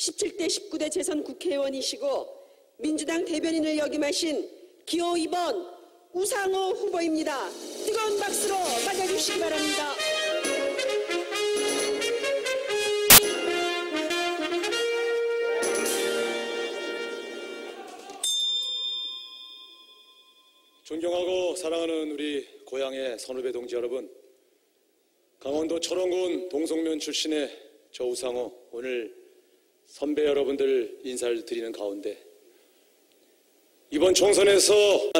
17대 19대 재선 국회의원이시고 민주당 대변인을 역임하신 기호 2번 우상호 후보입니다. 뜨거운 박수로 맞아주시기 바랍니다. 존경하고 사랑하는 우리 고향의 선후배 동지 여러분, 강원도 철원군 동성면 출신의 저 우상호 오늘 선배 여러분들 인사를 드리는 가운데 이번 총선에서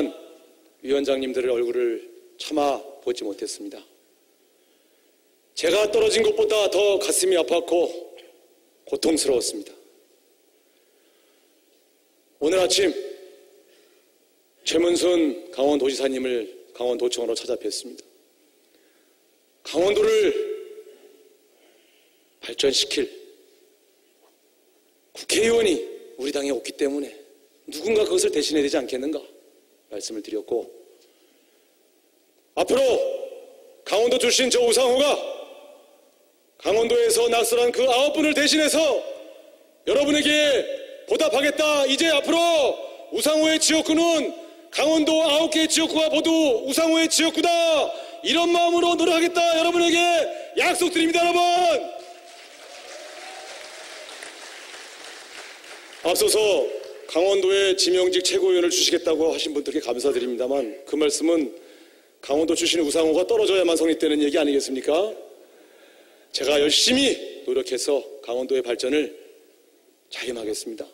위원장님들의 얼굴을 참아 보지 못했습니다. 제가 떨어진 것보다 더 가슴이 아팠고 고통스러웠습니다. 오늘 아침 최문순 강원도지사님을 강원도청으로 찾아뵀습니다. 강원도를 발전시킬 국회의원이 우리 당에 없기 때문에 누군가 그것을 대신해야 되지 않겠는가 말씀을 드렸고 앞으로 강원도 출신 저 우상호가 강원도에서 낙선한 그 아홉 분을 대신해서 여러분에게 보답하겠다. 이제 앞으로 우상호의 지역구는 강원도 아홉 개의 지역구가 모두 우상호의 지역구다. 이런 마음으로 노력하겠다. 여러분에게 약속드립니다, 여러분. 앞서서 강원도의 지명직 최고위원을 주시겠다고 하신 분들께 감사드립니다만 그 말씀은 강원도 출신 우상호가 떨어져야만 성립되는 얘기 아니겠습니까? 제가 열심히 노력해서 강원도의 발전을 자임하겠습니다.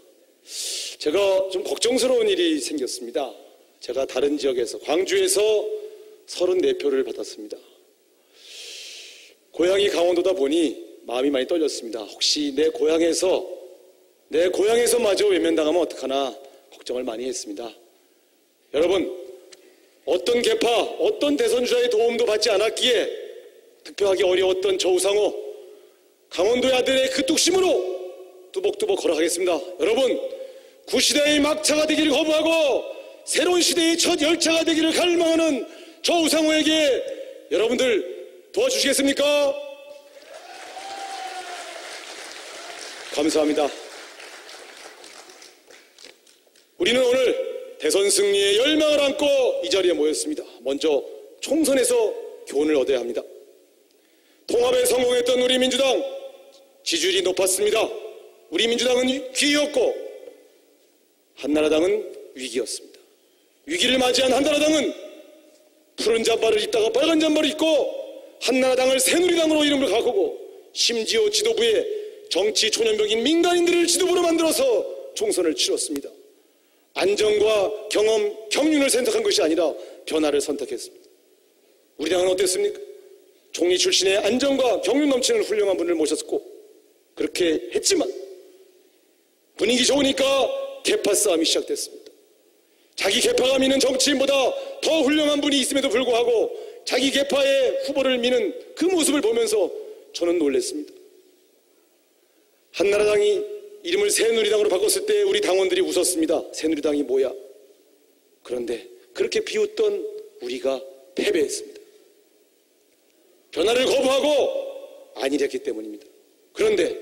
제가 좀 걱정스러운 일이 생겼습니다. 제가 다른 지역에서 광주에서 34표를 받았습니다. 고향이 강원도다 보니 마음이 많이 떨렸습니다. 혹시 내 고향에서 내 고향에서 마저 외면당하면 어떡하나 걱정을 많이 했습니다. 여러분 어떤 개파 어떤 대선주자의 도움도 받지 않았기에 특별하게 어려웠던 저 우상호 강원도의 아들의 그 뚝심으로 뚜벅뚜벅 걸어가겠습니다. 여러분 구시대의 막차가 되기를 거부하고 새로운 시대의 첫 열차가 되기를 갈망하는 저 우상호에게 여러분들 도와주시겠습니까? 감사합니다. 우리는 오늘 대선 승리의 열망을 안고 이 자리에 모였습니다. 먼저 총선에서 교훈을 얻어야 합니다. 통합에 성공했던 우리 민주당 지지율이 높았습니다. 우리 민주당은 귀였고 한나라당은 위기였습니다. 위기를 맞이한 한나라당은 푸른 잠바를 입다가 빨간 잠바를 입고 한나라당을 새누리당으로 이름을 바꾸고 심지어 지도부에 정치 초년병인 민간인들을 지도부로 만들어서 총선을 치렀습니다. 안정과 경험, 경륜을 선택한 것이 아니라 변화를 선택했습니다. 우리 당은 어땠습니까? 총리 출신의 안정과 경륜 넘치는 훌륭한 분을 모셨고 그렇게 했지만 분위기 좋으니까 개파 싸움이 시작됐습니다. 자기 개파가 미는 정치인보다 더 훌륭한 분이 있음에도 불구하고 자기 개파의 후보를 미는 그 모습을 보면서 저는 놀랐습니다. 한나라당이 이름을 새누리당으로 바꿨을 때 우리 당원들이 웃었습니다. 새누리당이 뭐야? 그런데 그렇게 비웃던 우리가 패배했습니다. 변화를 거부하고 아니랬기 때문입니다. 그런데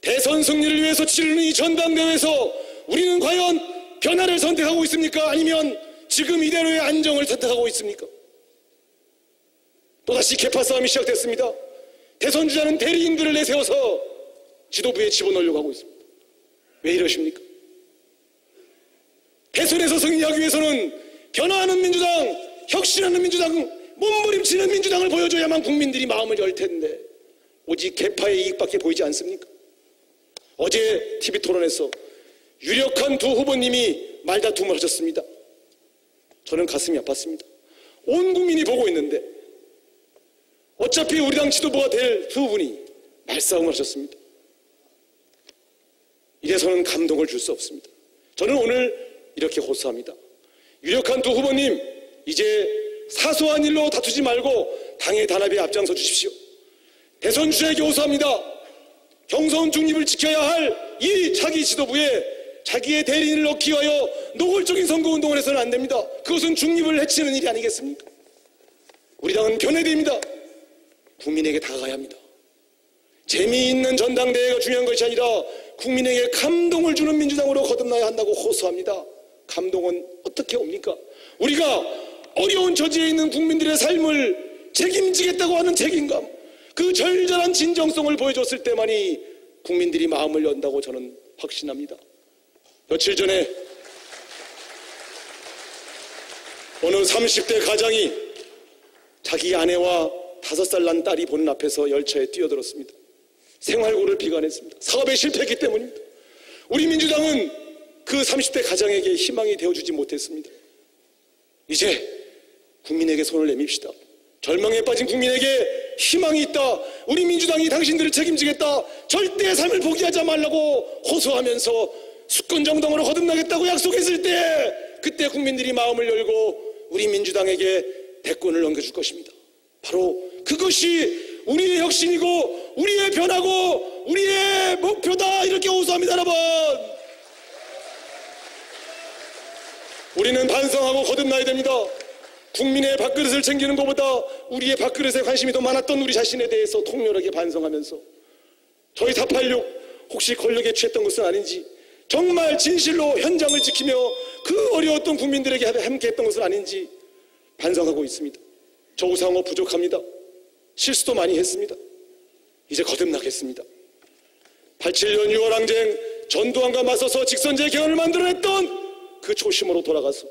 대선 승리를 위해서 치르는 이 전당대회에서 우리는 과연 변화를 선택하고 있습니까? 아니면 지금 이대로의 안정을 선택하고 있습니까? 또다시 개파 싸움이 시작됐습니다. 대선 주자는 대리인들을 내세워서 지도부에 집어넣으려고 하고 있습니다. 왜 이러십니까? 대선에서 승리하기 위해서는 변화하는 민주당, 혁신하는 민주당, 몸부림치는 민주당을 보여줘야만 국민들이 마음을 열 텐데 오직 개파의 이익밖에 보이지 않습니까? 어제 TV 토론에서 유력한 두 후보님이 말다툼을 하셨습니다. 저는 가슴이 아팠습니다. 온 국민이 보고 있는데 어차피 우리 당 지도부가 될 두 분이 말싸움을 하셨습니다. 이래서는 감동을 줄 수 없습니다. 저는 오늘 이렇게 호소합니다. 유력한 두 후보님 이제 사소한 일로 다투지 말고 당의 단합에 앞장서 주십시오. 대선 주자에게 호소합니다. 경선 중립을 지켜야 할이 자기 지도부에 자기의 대리인을 넣기 위하여 노골적인 선거운동을 해서는 안 됩니다. 그것은 중립을 해치는 일이 아니겠습니까? 우리 당은 변해됩니다. 국민에게 다가가야 합니다. 재미있는 전당대회가 중요한 것이 아니라 국민에게 감동을 주는 민주당으로 거듭나야 한다고 호소합니다. 감동은 어떻게 옵니까? 우리가 어려운 처지에 있는 국민들의 삶을 책임지겠다고 하는 책임감, 그 절절한 진정성을 보여줬을 때만이 국민들이 마음을 연다고 저는 확신합니다. 며칠 전에 어느 30대 가장이 자기 아내와 다섯 살난 딸이 보는 앞에서 열차에 뛰어들었습니다. 생활고를 비관했습니다. 사업에 실패했기 때문입니다. 우리 민주당은 그 30대 가장에게 희망이 되어주지 못했습니다. 이제 국민에게 손을 내밉시다. 절망에 빠진 국민에게 희망이 있다. 우리 민주당이 당신들을 책임지겠다. 절대 삶을 포기하지 말라고 호소하면서 수권 정당으로 거듭나겠다고 약속했을 때 그때 국민들이 마음을 열고 우리 민주당에게 대권을 넘겨줄 것입니다. 바로 그것이 우리의 혁신이고 우리의 변화고 우리의 목표다. 이렇게 호소합니다 여러분. 우리는 반성하고 거듭나야 됩니다. 국민의 밥그릇을 챙기는 것보다 우리의 밥그릇에 관심이 더 많았던 우리 자신에 대해서 통렬하게 반성하면서 저희 486 혹시 권력에 취했던 것은 아닌지 정말 진실로 현장을 지키며 그 어려웠던 국민들에게 함께 했던 것은 아닌지 반성하고 있습니다. 저 우상호 부족합니다. 실수도 많이 했습니다 이제 거듭나겠습니다 87년 6월 항쟁 전두환과 맞서서 직선제 개헌을 만들어냈던 그 초심으로 돌아가서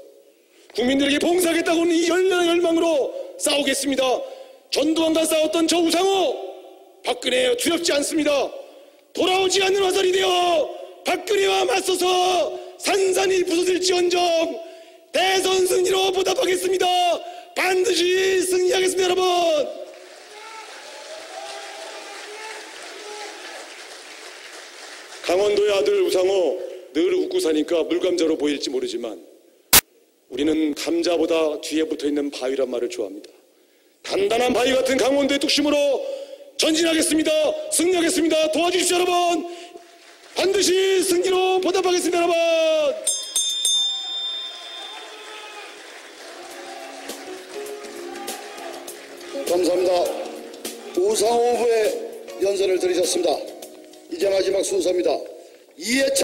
국민들에게 봉사하겠다고는 이 열렬한 열망으로 싸우겠습니다. 전두환과 싸웠던 저 우상호 박근혜 두렵지 않습니다. 돌아오지 않는 화살이 되어 박근혜와 맞서서 산산이 부서질지언정 대선 승리로 보답하겠습니다. 반드시 승리하겠습니다, 여러분. 강원도의 아들 우상호 늘 웃고 사니까 물감자로 보일지 모르지만 우리는 감자보다 뒤에 붙어 있는 바위란 말을 좋아합니다. 단단한 바위 같은 강원도의 뚝심으로 전진하겠습니다. 승리하겠습니다. 도와주십시오, 여러분. 반드시 승리로 보답하겠습니다, 여러분. 감사합니다. 우상호 후의 연설을 들으셨습니다. 이제 마지막 순서입니다. 이해찬